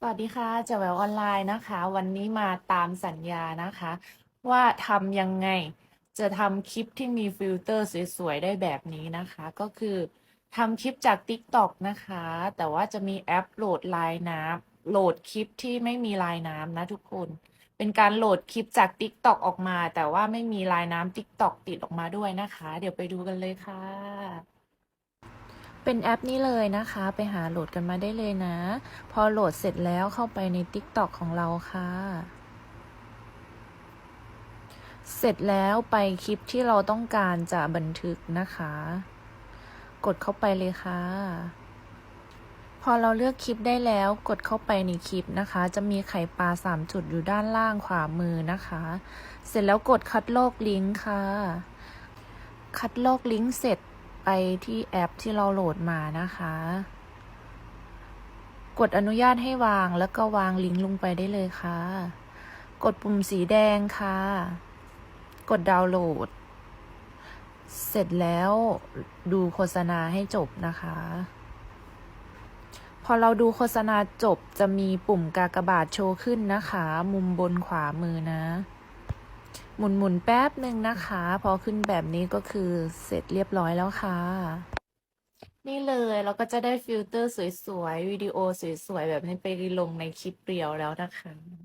สวัสดีค่ะเจาแววออนไลน์นะคะ วันนี้มาตามสัญญานะคะ ว่าทำยังไงจะทำคลิปที่มีฟิลเตอร์สวยๆ ได้แบบนี้นะคะ ก็คือทำคลิปจาก TikTok นะคะ แต่ว่าจะมีแอปโหลดลายน้ำโหลดคลิปที่ไม่มีลายน้ำนะทุกคน เป็นการโหลดคลิปจาก TikTok ออกมา แต่ว่าไม่มีลายน้ำ TikTok ติดออกมาด้วยนะคะ เดี๋ยวไปดูกันเลยค่ะ เป็นแอปนี้เลยนะคะ ไปหาโหลดกันมาได้เลยนะ พอโหลดเสร็จแล้วเข้าไปใน TikTok ของเราค่ะ เสร็จแล้วไปคลิปที่เราต้องการจะบันทึกนะคะ กดเข้าไปเลยค่ะ พอเราเลือกคลิปได้แล้วกดเข้าไปในคลิปนะคะ จะมีไข่ปลาสามจุดอยู่ด้านล่างขวามือนะคะ เสร็จแล้วกดคัดลอกลิงก์ค่ะ คัดลอกลิงก์เสร็จ ไปที่แอปที่เราโหลดมานะคะ กดอนุญาตให้วางแล้วก็วางลิงก์ลงไปได้เลยค่ะ กดปุ่มสีแดงค่ะ กดดาวน์โหลด เสร็จแล้วดูโฆษณาให้จบนะคะ พอเราดูโฆษณาจบจะมีปุ่มกากบาทโชว์ขึ้นนะคะ มุมบนขวามือนะ หมุนหมุนๆแป๊บหนึ่งนะคะ พอขึ้นแบบนี้ก็คือเสร็จเรียบร้อยแล้วค่ะ นี่เลยเราก็จะได้ฟิลเตอร์สวยๆ วิดีโอสวยๆ แบบนี้ไปลงในคลิปเรียวแล้วนะคะ